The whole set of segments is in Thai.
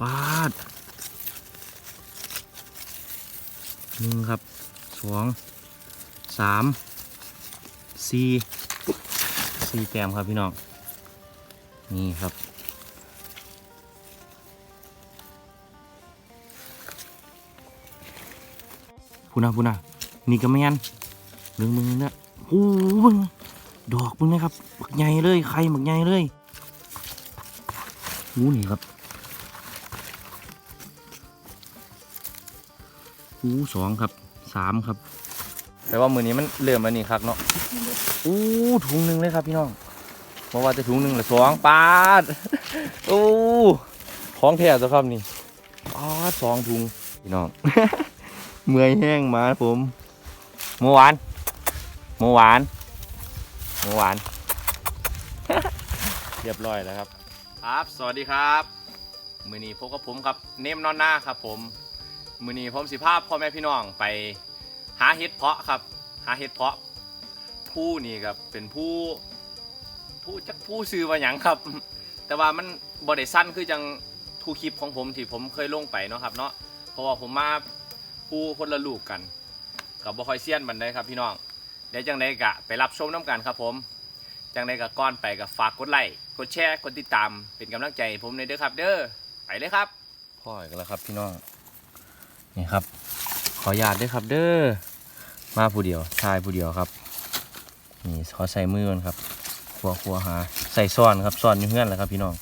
ปาดหนึ่งครับสองสามสี่สี่แต้มครับพี่น้อง นี่ครับพูนะพูนะนี่ก็แม่นเบิ่งมึงเนะโอ้บิ่งดอกมึงนะครับหมักใหญ่เลย ไข่หมักใหญ่เลยหูนี่ครับ หูสองครับสามครับ แต่ว่ามือนี้มันเริ่มแล้วนี่ครับเนาะอู้ถุงหนึ่งเลยครับพี่น้องเพราะว่าจะถุงหนึ่งละสองปาดโอ้ของแท้ตัวครับนี่ปาดสองถุงพี่น้องเมื่อยแห้งมาครับผมเมื่อวานเมื่อวานเมื่อวาน เรียบร้อยแล้วครับ ครับ สวัสดีครับ มือนี้พบกับผมครับ เนมนอนหน้าครับผม มือนี้ผมสิภาพพ่อแม่พี่น้องไปหาเห็ดเพาะครับ หาเห็ดเพาะผู้นี่ครับเป็นผู้ผู้จักผู้ซื้อมาหยังครับ แต่ว่ามันบริสั้นคือจังทูคลิปของผมที่ผมเคยลงไปเนาะครับเนาะเพราะว่าผมมาผู้คนละลูกกันกับบ่คอยเซียนบันไดครับพี่น้องเดี๋ยวจังไดกะไปรับชมน้ำกันครับผมจังไดกะก้อนไปกับฝากกดไลค์กดแชร์กดติดตามเป็นกำลังใจผมในอยเด้อครับ เด้อไปเลยครับพ่ออีกแล้วครับพี่น้อง นี่ครับ ขออนุญาตด้วยครับ เด้อมาผู้เดียวชายผู้เดียวครับนี่ขอใส่มือก่อนครับขัวขัวหา ใส่ซ่อนครับซ่อนอยู่เพื่อนแหละครับ พี่น้อง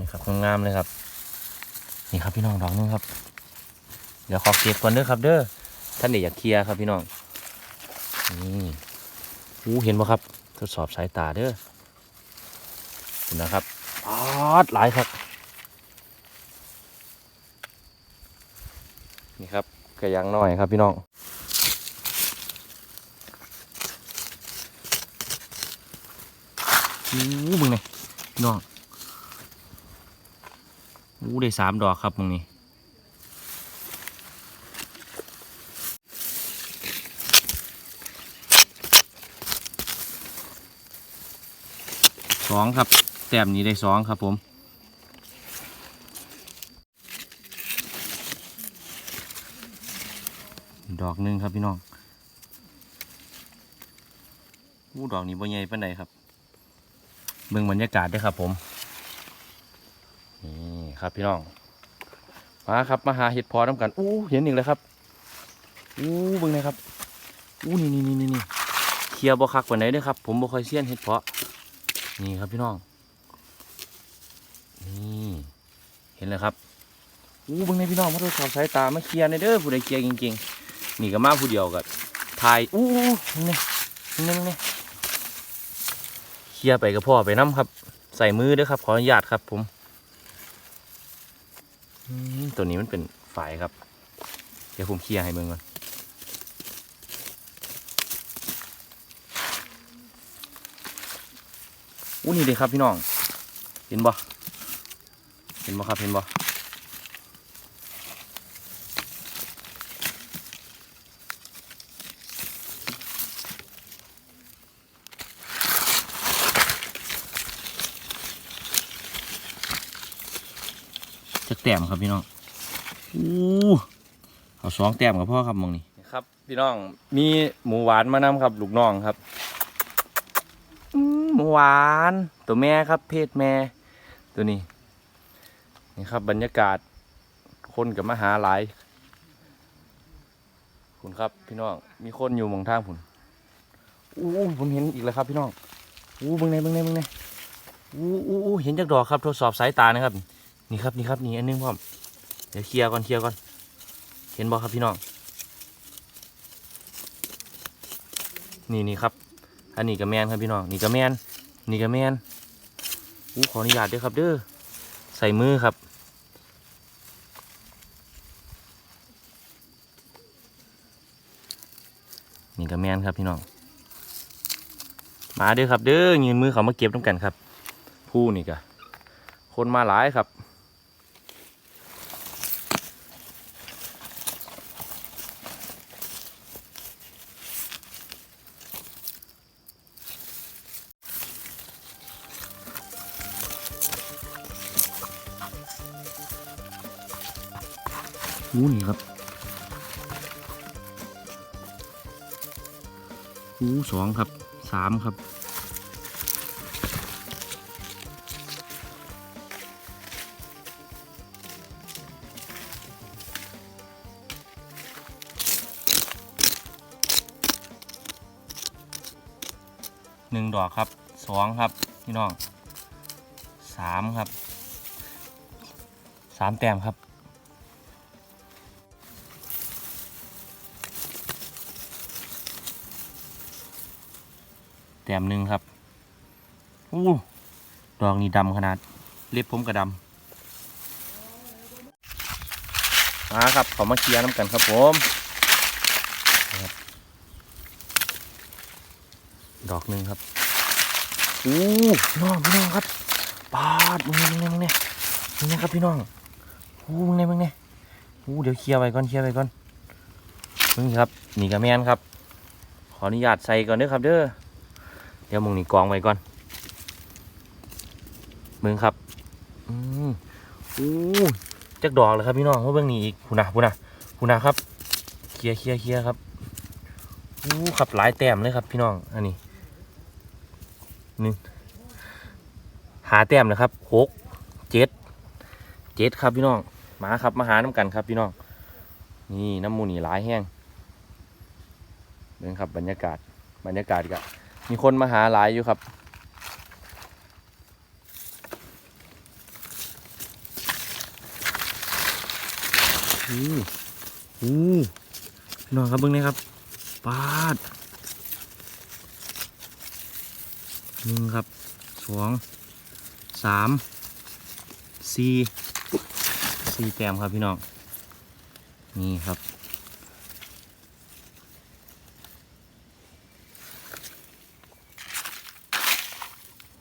นี่ครับงามเลยครับ นี่ครับพี่น้องดอกนึงครับ เดี๋ยวขอเก็บก่อนเด้อครับ เด้อท่านเด็กอยากเคลียร์ครับพี่น้องนี่อู้เห็นปะครับ ทดสอบสายตาเด้อเห็นนะครับปาดหลายครับ นี่ครับกระยังน้อยครับพี่น้องอู้มึงไงพี่น้องอู้ได้สามดอกครับตรงนี้สองครับแต้มนี้ได้สองครับผม ดอกหนึ่งครับพี่น้องอู้ดอกนี้บ่ใหญ่ปานใดครับ เบิ่งบรรยากาศด้วยครับผม นี่ครับพี่น้อง มาครับมาหาเห็ดพอน้ำกัน อู้เห็นอีกแล้วครับ อู้เบิ่งหนครับ อู้นี่นี่นี่นี่นเคลียร์บ่คักกว่าไหนด้อครับ ผมบ่ค่อยเซียนเห็ดเพาะนี่ครับพี่น้อง นี่ เห็นเลยครับอู้เบิ่งในพี่น้องมาทดสอบสายตามาเคลียร์ในเด้อผู้ใดเคลียร์จริงๆ นี่ก็มาผู้เดียวกับถ่ายอู้นี่นี่นี่เคลียร์ไปกับพ่อไปน้ำครับ ใส่มือด้อครับ ขออนุญาตครับผมตัวนี้มันเป็นฝายครับ เดี๋ยวผมเคลียร์ให้เมืองก่อนอู้นี่เลยครับพี่น้อง เห็นบ่เห็นบ่ครับเห็นบ่ แต้มครับพี่น้องอู้เอาสองแต้มกับพ่อครับมองนี่ครับพี่น้องมีหมูหวานมานำครับลูกน้องครับหมูหวาน ตัวแม่ครับ เพศแม่ ตัวนี้นี่ครับ บรรยากาศคนกับมหาหลายคุณครับ พี่น้องมีคนอยู่มองทางผมอู้ผมเห็นอีกแล้วครับ พี่น้องอู้เบิ่งในเบิ่งในเบิ่งในอู้อู้อู้เห็นจากดอกครับทดสอบสายตานะครับ นี่ครับนี่ครับนี่อันหนึงพ่อมเดี๋ยวเคลียร์ก่อนเคลียร์ก่อนเห็นบอครับพี่น้องนี่นี่ครับ อันนี้กับแมนครับพี่น้องนี่กับแมนนี่กับแมนอู้ขออนุญาตด้วยครับเด้อใส่มือครับนี่กับแมนครับพี่น้อง มาเด้อครับเด้อยืนมือเขามาเก็บน้ำกันครับผู้นี่กะคนมาหลายครับ อู้นี่ครับอู้สองครับสามครับหนึ่งดอกครับสองครับพี่น้องสามครับสามแต้มครับ แต้มหนึ่งครับอู้ดอกนี้ดำขนาด เล็บผมกระดำมาครับขามาเคลียร์น้ำกันครับผมดอกหนึ่งครับอู้พี่น้องพี่น้องครับปาดมึงเนี่ยมึงเนี่ยมึงเนี่ยครับพี่น้องอู้มึงเนี่ยมึงเนี่ยอู้เดี๋ยวเคลียร์ไปก่อนเคลียร์ไปก่อนมึงครับนี่กระแมนครับ ขออนุญาตใส่ก่อนเด้อครับเด้อ ดี๋ยวมึงนี่กองไว้ก่อนมึงครับอืมอู้จักดอกเลยครับพี่น้องว่าเบื้องนี้อีกพูนะพูนะพูนะครับเคลียร์เคลียร์เคลียร์ครับอู้ขับหลายแต้มเลยครับพี่น้องอันนี้หนึ่งหาแต้มนะครับหกเจ็ดเจ็ดครับพี่น้องมาครับมาหาน้ำกันครับพี่น้องนี่น้ำมูนี่หลายแห้งเบิ่งครับบรรยากาศบรรยากาศกะ มีคนมาหาหลายอยู่ครับอู้อู้พี่น้องครับเบิ้งนี่ครับปาดหนึ่งครับสองสามสี่สี่แต้มครับพี่น้อง นี่ครับ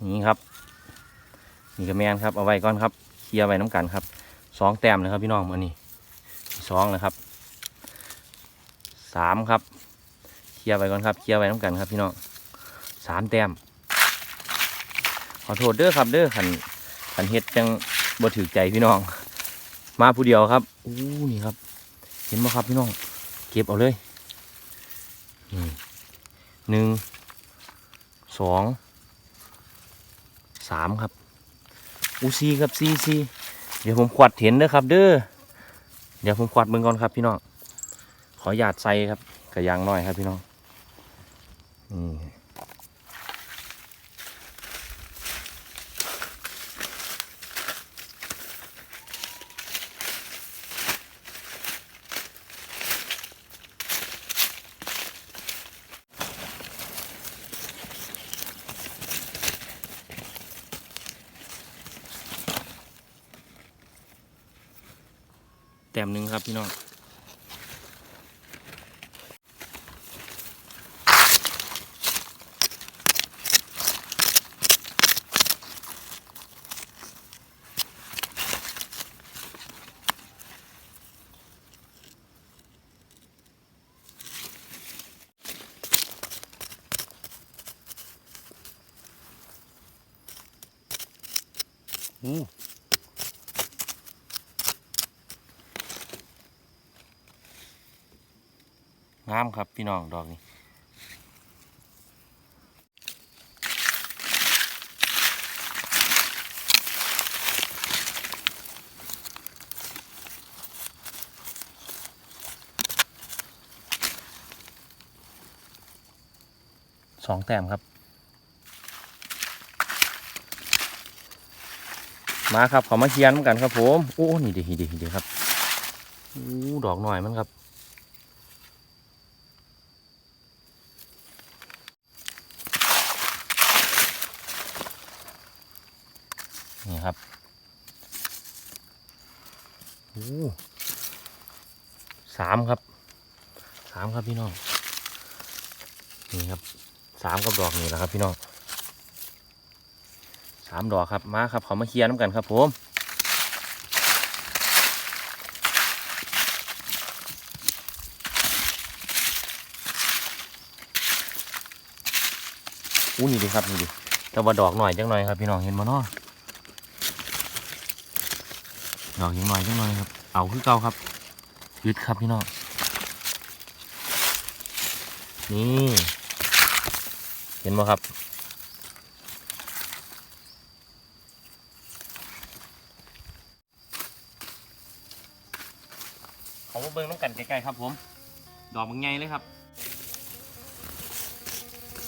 นี่ครับนี่ก็แมนครับเอาไว้ก่อนครับเคลียร์ไว้น้ำกันครับสองแต้มเลยครับพี่น้องอันนี้สองนะครับสามครับเคลียร์ไว้ก่อนครับเคลียร์ไว้น้ำกันครับพี่น้องสามแต้มขอโทษเด้อครับเด้อขันขันเฮ็ดจังบ่ถือใจพี่น้อง มาผู้เดียวครับอู้นี่ครับ เห็นไหมครับพี่น้อง เก็บเอาเลยนี่หนึ่งสอง สามครับ อูซีครับซีซีเดี๋ยวผมขวัดเห็นเด้อครับ เด้อเดี๋ยวผมขวัดมึงก่อนครับพี่น้องขอหยาดใส่ครับกระยางน้อยครับพี่น้องนี่ มหนึ่งครับพี่น้องอู้ามครับพี่น้องดอกนี้สองแต้มครับ มาครับเขามาเคียนำกันครับผม โอ้ นี่ดีดีดีดีครับโอ้ดอกหน่อยมันครับ นี่ครับโอ้ สามครับ สามครับพี่น้อง นี่ครับ สามกับดอกนี่แหละครับพี่น้องสามดอกครับ มาครับ เขามาเคลียร์น้ำกันครับผมอู้นี่ดิครับนี่ดิแต่ว่าดอกหน่อยจังหน่อยครับพี่น้องเห็นบ่เนาะดอกยังหน่อยจังหน่อยครับ เอาคือเก่าครับยึดครับพี่น้องนี่เห็นไหมครับ เขามาเบิ้งน้ำกันใกล้ๆครับผม ดอกมันไงเลยครับ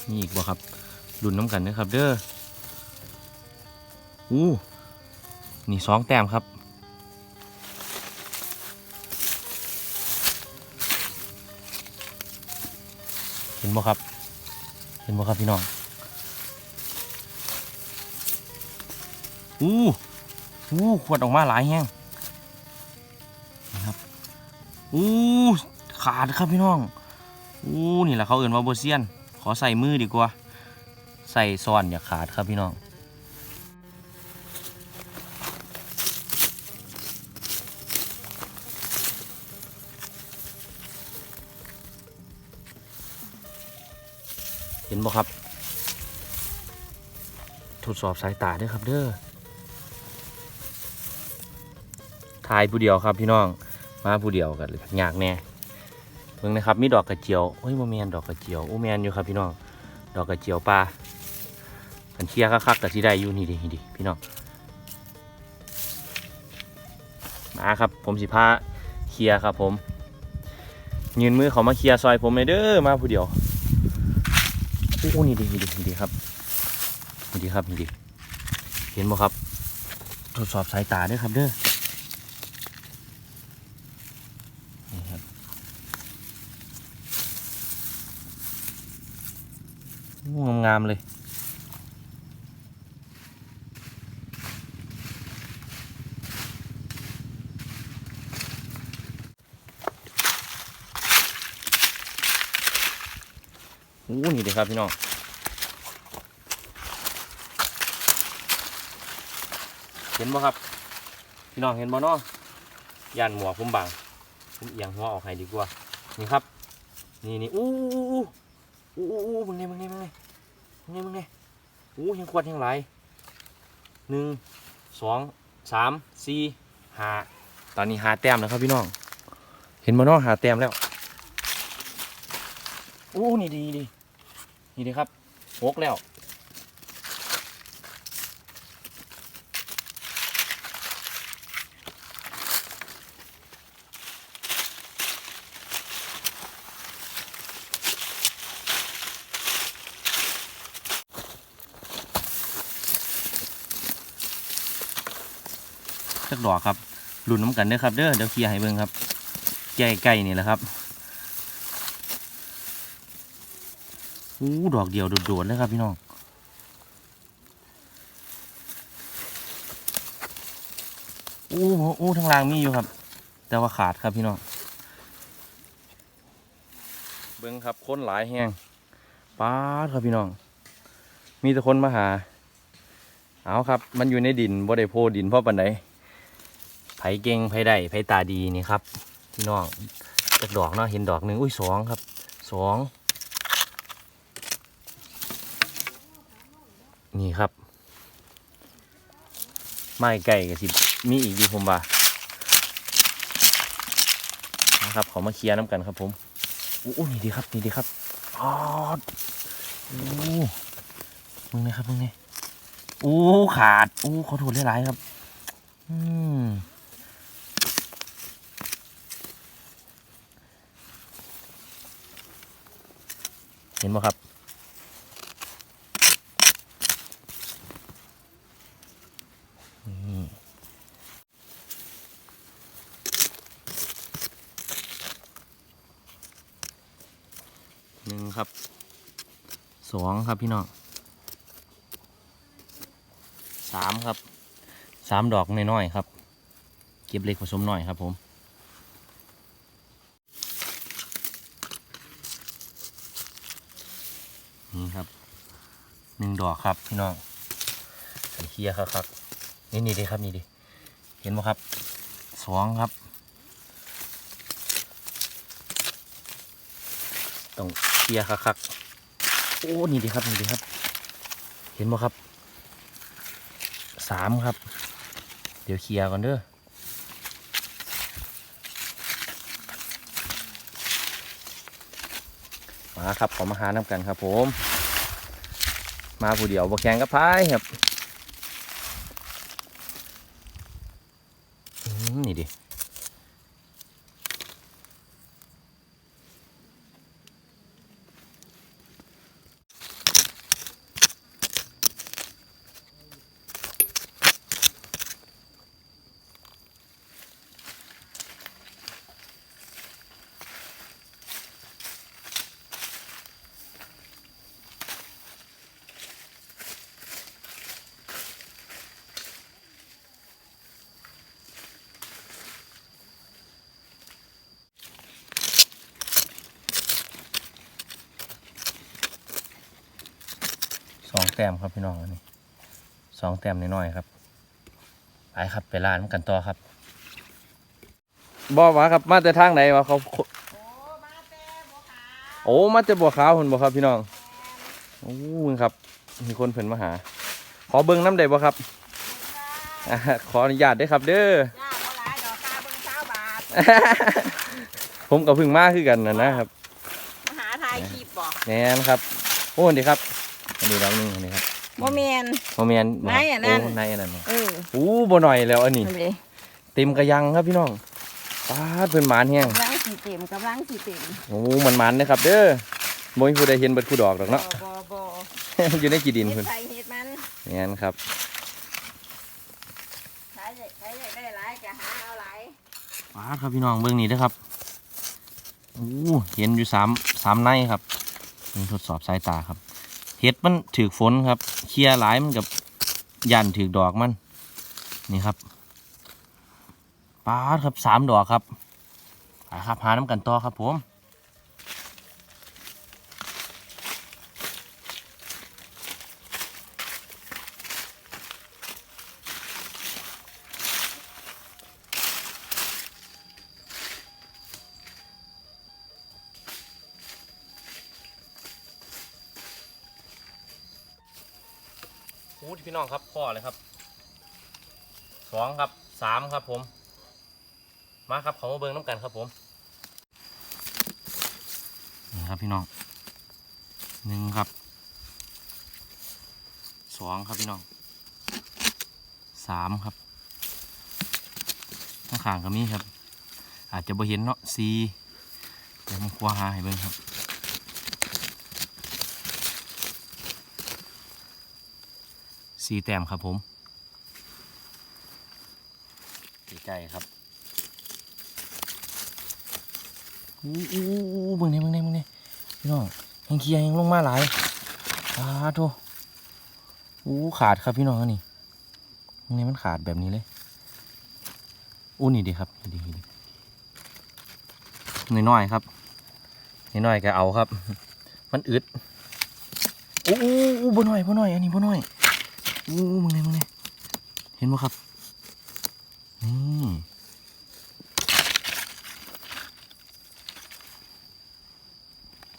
นี่อีกบ่ครับดุนน้ำกันนะครับ เด้ออู้นี่สองแต้มครับ บ่ครับ เห็นบ่ครับพี่น้องอู้อู้ขวดออกมาหลายแห้งนะครับอู้ขาดครับพี่น้องอู้นี่แหละเขาเอื่นว่าโบเซียน ขอใส่มือดีกว่า ใส่ซ้อนอย่าขาดครับพี่น้อง บ่ครับ ทดสอบสายตาด้วยครับเด้อถ่ายผู้เดียวครับพี่น้อง มาผู้เดียวกันเลยยากแน่เพิ่งนะครับมีดอกกระเจียวโอ้ยโมแมนดอกกระเจียวโอ้แมนอยู่ครับพี่น้อง ดอกกระเจียวปลากันเชียร์คักๆกับที่ได้อยู่นี่ดีดิพี่น้อง มาครับผมสิพาเคลียร์ครับผม ยืนมือเขามาเคลียร์ซอยผมเลยเด้อมาผู้เดียว โอ้นี่ดีนี่ดีนี่ดีครับนี่ดีครับนี่ดีเห็นบ่ครับ ทดสอบสายตาด้วยครับเด้อนี่ครับงามๆเลยโอ้นี่ดี ครับพี่น้องเห็นบ่ครับ พี่น้องเห็นบ่เนาะยานหมวกผมบังผมเอียงหัวออกให้ดีกว่า นี่ครับ นี่นี่อู้อู้อู้อู้อู้มึงเนี่ยมึงเนี่ยมึงเนี่ยมึงเนี่ยมึงเนี่ยอู้ยังขวดยังไหลหนึ่งสองสามสี่ห้าตอนนี้หาแต้มแล้วครับพี่น้อง เห็นบ่เนาะหาแต้มแล้วอู้นี่ดีดี นี่ดีครับหกแล้ว สักดอกครับรุ่นน้ำกันเด้อครับเด้อเดี๋ยวเคลียร์ให้เบิ่งครับ ใกล้ๆนี่แหละครับ อู้ดอกเดียวโดดๆเลยครับพี่น้องอู้หูอู้ทางล่างมีอยู่ครับ แต่ว่าขาดครับพี่น้องเบิ่งครับคนหลายแห้งป้าดครับพี่น้อง มีแต่คนมาหา เอาครับ มันอยู่ในดินบ่ได้โพดินเพราะปันไดไผเก่งไผได้ไผตาดีนี่ครับ พี่น้องจากดอกเนาะเห็นดอกหนึ่งอุ้ยสองครับสอง นี่ครับ ไม้ไก่กับสิมีอีกอยู่ผมว่านะครับเขามาเคลียร์น้ำกันครับผมอู้นี่ดีครับนี่ดีครับอ๋ออู้มึงนะครับมึงนี่อู้ขาดอู้ขอโทษหลายๆครับ อืมเห็นไหมครับ ครับสองครับพี่น้องสามครับสามดอกน้อยๆครับ เก็บเล็กผสมหน่อยครับผมนี่ครับหนึ่งดอกครับพี่น้องเคลียร์ครับครับนี่นี่ดิครับนี่ดิเห็นไหมครับสองครับต้อง เคลียร์คักๆโอ้นี่ดีครับนี่ดีครับ เห็นไหมครับสามครับ เดี๋ยวเคลียก่อนเด้อมาครับขอมาหาน้ำกันครับผม มาผู้เดียวบกแข่งกับพายครับ ต้มครับพี่น้องอันนี้สองแต้มน้อยๆครับไปครับไปร้านกันต่อครับบอกว่าครับมาแต่ทางไหนวะเขาโอ้มาแต่บัวขาวโอ้มาแต่บัวขาวคนบ่ครับพี่น้องโอ้ครับ มีคนเพิ่นมาหา ขอเบิ้งน้ำได้บ่ครับอ่าขออนุญาตได้อครับ เด้อย่าบ่หลายดอกกาเบิ่งเช้าบาทผมกับพึ่งมาคือกันนะนะครับมาหาทายคลิปบ่แน่นครับโอ้ดีครับ อันนี้ดอกหนึงอันนี้ครับบ่แม่นโมเมนไหนอันนั้นโอ้ในอันนั้นเออโอ้บ่หน่อยแล้วอันนี้นั่นเลยเต็มกระยังครับพี่น้องป้าดเพิ่นหมานแฮง กำลังสิเต็มกำลังสิเต็มโอ้มันมันนะครับเด้อบ่มีผู้ใดเห็นเบิดผู้ดอกดอกบ่เนาะบ่บ่อยู่ในกี่ดินเฮ็เพิ่ดนไผเฮ็ดมันแน่นครับใครอยากใครอยากได้หลายก็หาเอาหลายป้าดครับพี่น้องเบิ่งนี่เด้อครับโอ้เห็นอยู่สามสามในครับนี่ทดสอบสายตาครับ เห็ดมันถือฝนครับ เคลียร์หลายมันกับยันถือดอกมัน นี่ครับป้าดครับสามดอกครับครับหาน้ำกันต่อครับผม เลยครับสองครับสามครับผม มาครับเขามาเบิ้งน้ำกันครับผมนี่ครับพี่น้องหนึ่งครับสองครับพี่น้องสามครับข้างขางๆก็มีครับ อาจจะบ่เห็นเนาะสี่เดี๋ยวมันคว้าหาให้เบิ้งครับ สีแต้มครับผมใกล้ๆครับอู้อู้อู้เบิ่งนี่เบิ่งนี่เบิ่งนี่พี่น้องยังเคลียร์ยังลงมาหลายปาโถอู้ขาดครับพี่น้องอันนี่ตรงนี้มันขาดแบบนี้เลยอู้นี่ดีครับนี่ดีนี่ดีน้อยๆครับน้อยๆก็เอาครับ มันอึดอู้อู้อู้บ่น้อยบ่น้อยอันนี้บ่น้อย อู้มึงเนี่ยมึงเนี่ยเห็นไหมครับ นี่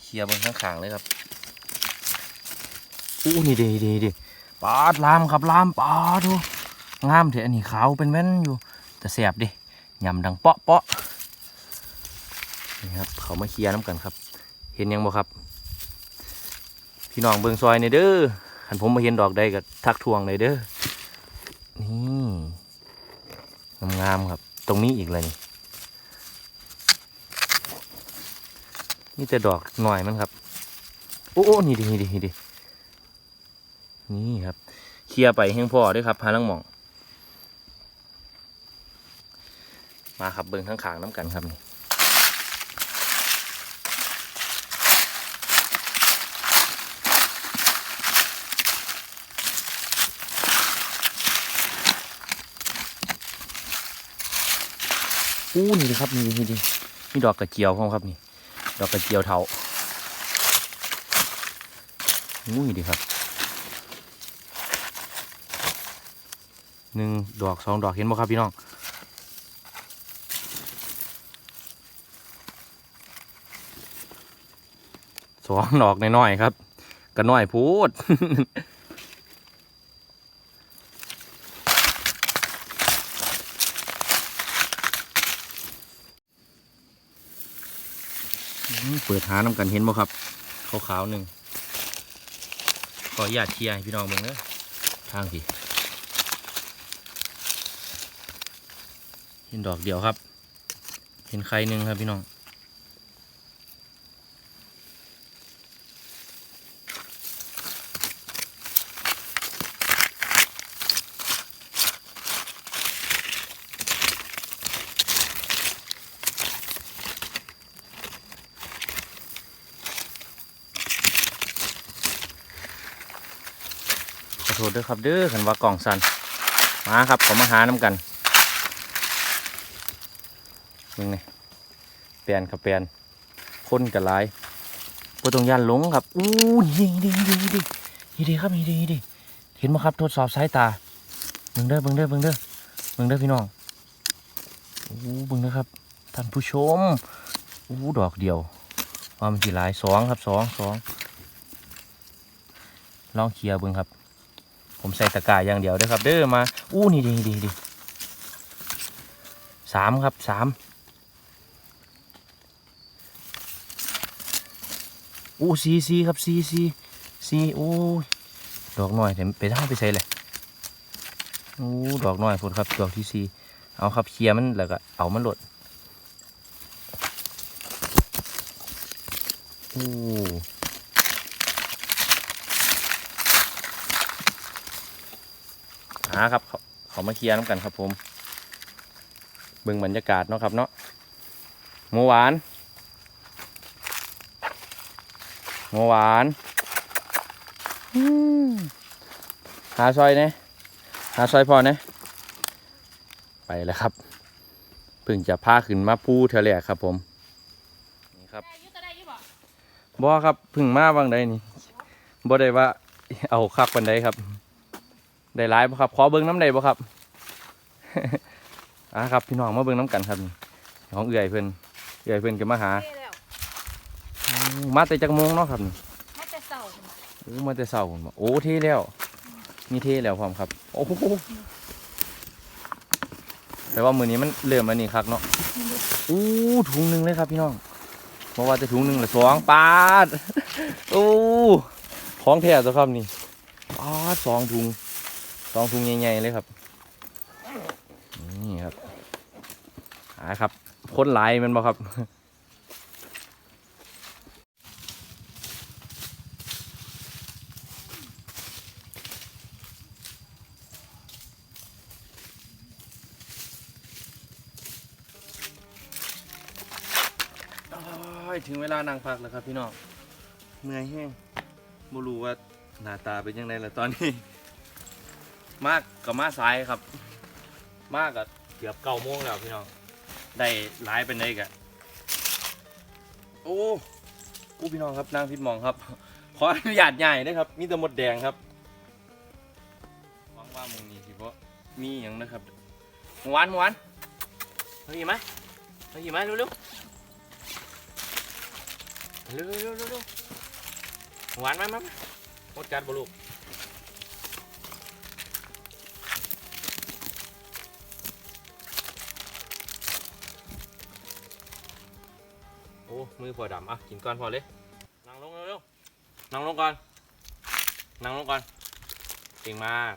เคลียบนข้างขางๆเลยครับอู้นี่ดีดีดีปาดลามครับลามปาดดูงามเถอะอันนี้ขาวเป็นแว่นอยู่ แต่แสบดิยำดังเปาะเปาะนี่ครับ เขามาเคลียร์น้ำกันครับ เห็นยังบ่ครับ พี่น้องเบิงซอยในเด้อ หันผมมาเห็นดอกใดก็ทักทวงเลยเด้อ นี่งามๆครับ ตรงนี้อีกเลยนี่นี่แต่ดอกหน่อยมันครับ โอ้โอ้นี่ดินี่ดินี่ดินี่ครับ เคลียร์ไปแห้งพ่อด้วยครับพาลังหมอง มาครับเบิ่งทั้างๆน้ำกันครับนี่ อู้นี่เลยครับนี่นี่นี่นี่ดอกกระเจียวพร้อครับนี่ ดอกกระเจียวเทาอู้นี่ดีครับหนึ่งดอกสองดอกเห็นบ่ครับพี่น้องสองดอกน้อยๆครับก็น้อยพูด เปิดหาน้ำกันเห็นบ่ครับขาวๆหนึ่งขออนุญาตเชียร์ให้พี่น้องเมืองเนอะทางสิเห็นดอกเดียวครับ เห็นใครหนึ่งครับพี่น้อง โทษด้วยครับเด้อขันว่ากล่องสันมาครับเขามาหาน้ำกันมึงนี่เปลี่ยนครับเปลี่ยนคนกับลายบ่ต้องยันหลงครับอู้นี่ดีดีดีดีดีดีครับนี่ดีดีเห็นไหมครับทดสอบสายตาเบิ่งเด้อเบิ่งเด้อเบิ่งเด้อเบิ่งเด้อพี่น้องอู้เบิ่งเด้อครับท่านผู้ชมอู้ดอกเดียวว่ามันกี่ลายสองครับสองสองลองเคลียร์เบิ่งครับ ผมใส่ตะกร้าอย่างเดียวเด้อครับ เด้อมา อู้นี่ดีดีดีสามครับสามอู้ซีซีครับซีซีซีโอ้ยดอกหน่อยเดี๋ยวไปท่าไปใส่เลยอู้ดอกหน่อยพุ่นครับ ดอกที่ซีเอาครับเคลียมันแล้วก็เอามันหลดอู้ หาครับเขาเขามาเคลียร์น้ำกันครับผมเบิ่งบรรยากาศเนาะครับเนาะหมูหวานหมูหวานอืมหาซอยเนี่ยหาซอยพอเนี่ยไปแล้วครับเพิ่งจะพาขึ้นมาปูเทะเลครับผมนี่ครับบ่ครับเพิ่งมาบางใดนี่บ่ได้ว่าเอาคักปันใดครับ ได้หลายบ่ครับขอเบิ้งน้ำได้บ่ครับอะครับ พี่น้องมาเบิ้งน้ำกันครับนี่ของเอื่อยเพิ่นเอื่อยเพิ่นก็มาหาเท่แล้วอืมมาแต่จักโมงเนาะครับนี่มาแต่เสาร์โอ้มาแต่เช้าพุ่นบ่โอ้เทแล้ว มีเทแล้วพร้อมครับ โอ้โหแต่ว่ามื้อนี้มันเริ่มอันนี้คักเนาะอู้ถุงหนึงเลยครับพี่น้องบ่ว่าจะถุงหนึงหรือสองปาดโอ้ของแท้ตัวครับนี่ปาดสองถุง สองถุงใหญ่ๆเลยครับนี่ครับหาครับคนหลายมันบ่ครับโอ้ยถึงเวลานั่งพักแล้วครับพี่น้องเมื่อยแห้งบ่รู้ว่าหน้าตาเป็นยังไงล่ะตอนนี้ มากกับมาสายครับ มากกับเกือบเก้าโมงแล้วพี่น้องได้หลายเป็นได้กะโอ้โอ้พี่น้องครับนางพิดหมองครับ ขออนุญาตใหญ่ด้วยครับ มีแต่หมดแดงครับหวังว่ามึงนี้สิเพราะมีอย่างนะครับหวานหวานเฮ้ยไหมเฮ้ยไหมเร็วเร็วเร็วเร็วเร็วเร็วหวานไหมมั้ยหมดกัดบ่ลูก อ้มือพอดำอะกินก่อนพอเลยนั่งลงเร็วๆนั่งลงก่อนนั่งลงก่อนเก่งมาก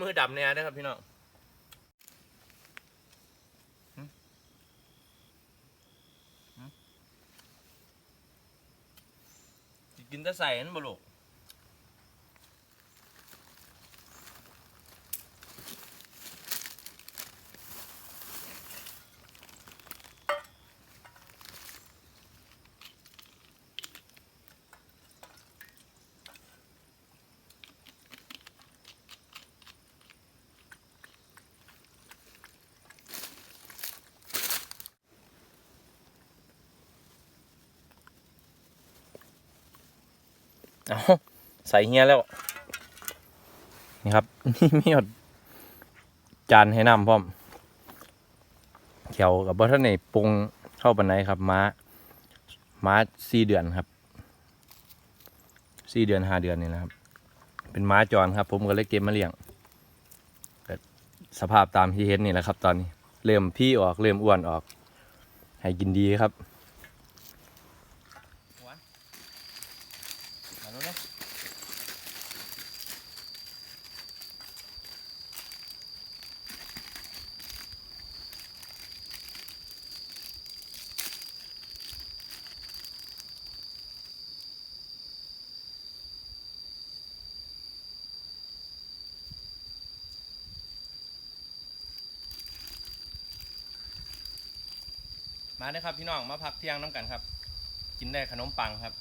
มือดำเนี่ยนะครับพี่น้องกินแต่ใส่นั่นบ่ลูก เอาใส่เฮียแล้ว นี่ครับ นี่มีหยดจานให้น้ำพร้อมแขวกับบ่ท่านในปรุงเข้าปันไหนครับ ม้า ม้าสี่เดือนครับสี่เดือนห้าเดือนนี่นะครับ เป็นม้าจรครับ ผมก็เลยเก็บมาเลี้ยงสภาพตามที่เห็นนี่แหละครับ ตอนนี้ เริ่มพี่ออกเริ่มอ้วนออก ให้กินดีครับ มาด้ครับพี่น้องมาพักเที่ยงน้ำกันครับ กินได้ขนมปังครับ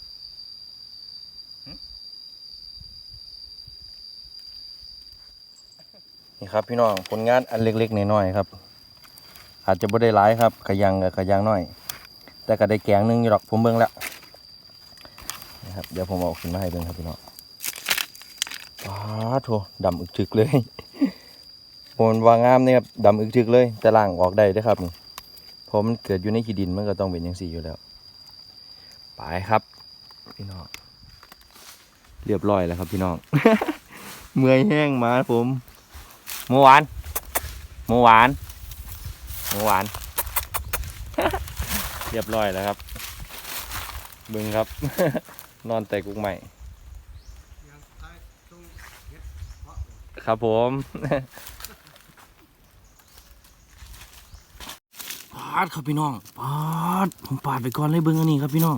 นี่ครับพี่น้องผลงานอันเล็กๆน้อยๆครับ อาจจะไม่ได้หลายครับขยังกับขยังน้อย แต่ก็ได้แกงหนึงอยู่หรอกผมเบิ่งแล้วนะครับเดี๋ยวผมเอาขึ้นมาให้เบิ่งครับพี่น้องว้าโถดำอึกทึกเลยผมวางงามนี่ครับดำอึกทึกเลย แต่ล่างออกได้ด้อครับนี่ พราะมันเกิดอยู่ในขี้ดินมันก็ต้องเป็นอย่างสี่อยู่แล้ว ไปครับ พี่น้อง เรียบร้อยแล้วครับพี่น้อง เมื่อยแห้งมาผมเมื่อวานเมื่อวานเมื่อวาน เรียบร้อยแล้วครับ บึงครับ นอนแต่กุ๊กใหม่ ครับผมาดครับพี่น้องปาดผมปาดไปก่อนเลยเบิ้งอันนี้ครับพี่น้อง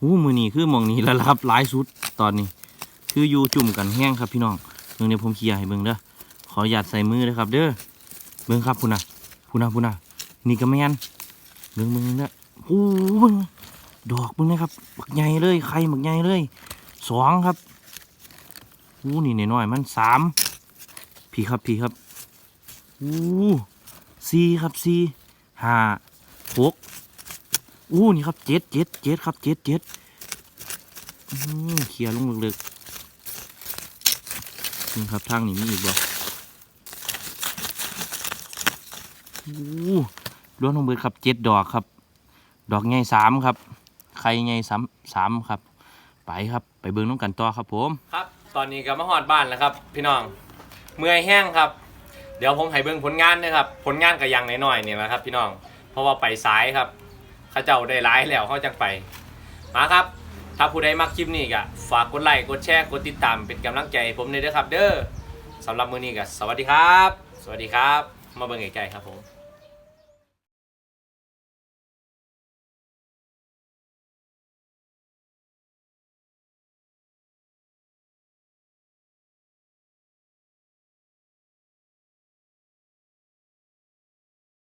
หูมือนี่คือมองนี้แล้วครับหลายสุดตอนนี้ คืออยู่จุ่มกันแห้งครับพี่น้องเบิ้งเดี๋ยวผมเคลียร์ให้เบิ้งเด้อขอหยาดใส่มือเลยครับ เด้อเบิ้งครับพุ่นนะพุ่นนะพุ่นนะนี่ก็แม่นเบิ้งเบิ้งเด้อโอ้เบิ้งดอกเบิ้งนะครับบักใหญ่เลยไข่บักใหญ่เลยสองครับโอ้นี่น้อยมันสามพี่ครับพี่ครับโอ้สี่ครับสี่ ห้าหกอู้นี่ครับเจ็ดเจ็ดเจ็ดครับเจ็ดเจ็ดเคลียลงลึกๆนี่ครับทางนี้มีอีกบ่อู้ล้วนลงเบิดครับเจ็ดดอกครับ ดอกใหญ่สามครับไข่ใหญ่สามสามครับ ไปครับไปเบิ้งน้องกันต่อครับผม ครับ ตอนนี้ก็มาหอดบ้านแล้วครับ พี่น้อง เมื่อยแห้งครับ เดี๋ยวผมให้เบิ่งผลงานนะครับ ผลงานก็ยังน้อยๆนี่แหละครับ พี่น้อง เพราะว่าไปสายครับเข้าเจ้าได้ร้ายแล้วเขาจังไป มาครับ ถ้าผู้ใดมักคลิปนี้ก็ฝากกดไลค์ กดแชร์ กดติดตามเป็นกำลังใจให้ผมเลยนะครับ เด้อสำหรับมื้อนี้ก็สวัสดีครับ สวัสดีครับ มาเบิ่งไกลๆครับผม